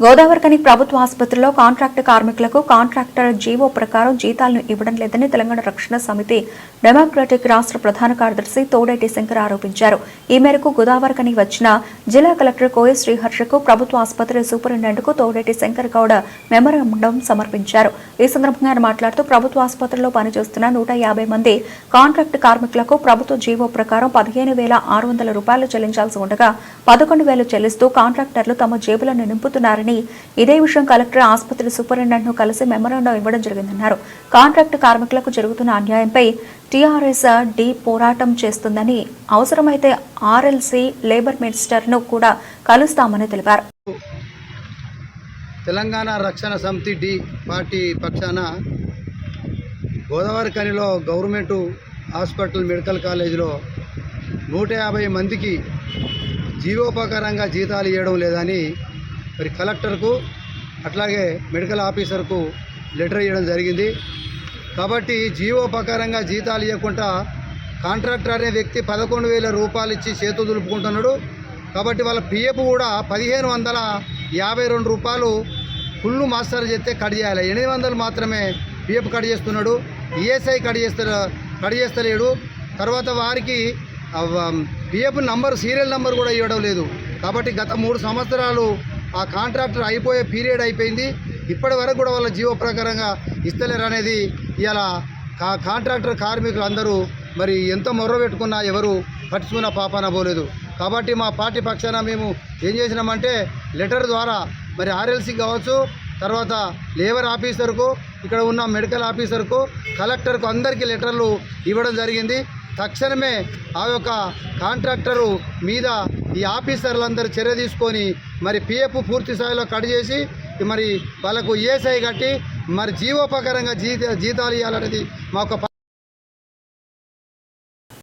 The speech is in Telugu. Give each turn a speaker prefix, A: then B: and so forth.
A: గోదావరికని ప్రభుత్వ ఆసుపత్రిలో కాంట్రాక్ట్ కార్మికులకు కాంట్రాక్టర్ జీవో ప్రకారం జీతాలను ఇవ్వడం లేదని తెలంగాణ రక్షణ సమితి డెమోక్రటిక్ రాష్ట్ర ప్రధాన కార్యదర్శి తోడేటి శంకర్ ఆరోపించారు. ఈ మేరకు గోదావరికని వచ్చిన జిల్లా కలెక్టర్ కోయ శ్రీహర్షకు ప్రభుత్వ ఆసుపత్రి సూపరింటెండెంట్కు తోడేటి శంకర్ గౌడ మెమరాండం సమర్పించారు. ఈ సందర్భంగా ఆయన మాట్లాడుతూ ప్రభుత్వ ఆసుపత్రిలో పనిచేస్తున్న నూట యాభై మంది కాంట్రాక్ట్ కార్మికులకు ప్రభుత్వ జీవో ప్రకారం పదిహేను వేల ఆరు వందల రూపాయలు చెల్లించాల్సి ఉండగా పదకొండు వేలు చెల్లిస్తూ కాంట్రాక్టర్లు తమ జేబులను నింపుతున్నారని ఇదే విషయం కలెక్టర్ ఆసుపత్రి సూపరింటెండెంట్ను కలిసి మెమరాండం ఇవ్వడం జరిగిందన్నారు. కాంట్రాక్ట్ కార్మికులకు జరుగుతున్న అన్యాయంపై టీఆర్ఎస్ డి పోరాటం చేస్తుందని అవసరమైతే ఆర్ఎల్సీ లేబర్ మినిస్టర్ను కూడా కలుస్తామని తెలిపారు.
B: తెలంగాణ రక్షణ సమితి డి పార్టీ పక్షాన గోదావరి కనిలో గవర్నమెంటు హాస్పిటల్ మెడికల్ కాలేజీలో నూట యాభై మందికి జీవోపకారంగా జీతాలు ఇవ్వడం లేదని మరి కలెక్టర్కు అట్లాగే మెడికల్ ఆఫీసర్కు లెటర్ ఇవ్వడం జరిగింది. కాబట్టి జీవో ప్రకారంగా జీతాలు ఇవ్వకుండా కాంట్రాక్టర్ అనే వ్యక్తి పదకొండు వేల రూపాయలు ఇచ్చి చేతులు దులుపుకుంటున్నాడు. కాబట్టి వాళ్ళ పిఎఫ్ కూడా పదిహేను వందల యాభై రెండు రూపాయలు ఫుల్ మాస్టర్ చేస్తే కట్ చేయాలి. ఎనిమిది వందలు మాత్రమే పిఎఫ్ కట్ చేస్తున్నాడు. ఈఎస్ఐ కట్ చేస్తారు కట్ చేస్తలేడు. తర్వాత వారికి పిఎఫ్ నంబర్ సీరియల్ నంబర్ కూడా ఇవ్వడం లేదు. కాబట్టి గత మూడు సంవత్సరాలు ఆ కాంట్రాక్టర్ అయిపోయే పీరియడ్ అయిపోయింది. ఇప్పటి వరకు కూడా వాళ్ళ జీవో ప్రకారంగా ఇస్తలేరు అనేది ఇలా కా కాంట్రాక్టర్ కార్మికులు అందరూ మరి ఎంత మొర్ర పెట్టుకున్నా ఎవరు పట్టించుకున్న పాపాన పోలేదు. కాబట్టి మా పార్టీ పక్షాన మేము ఏం చేసినామంటే లెటర్ ద్వారా మరి ఆర్ఎల్సీ కావచ్చు తర్వాత లేబర్ ఆఫీసర్కు ఇక్కడ ఉన్న మెడికల్ ఆఫీసర్కు కలెక్టర్కు అందరికీ లెటర్లు ఇవ్వడం జరిగింది. తక్షణమే ఆ యొక్క కాంట్రాక్టరు మీద ఈ ఆఫీసర్లందరూ చర్య తీసుకొని మరి పిఎఫ్ పూర్తి స్థాయిలో కట్ చేసి మరి వాళ్ళకు ఏసఐ కట్టి మరి జీవోపకరంగా జీత జీతాలు ఇవ్వాలనేది మా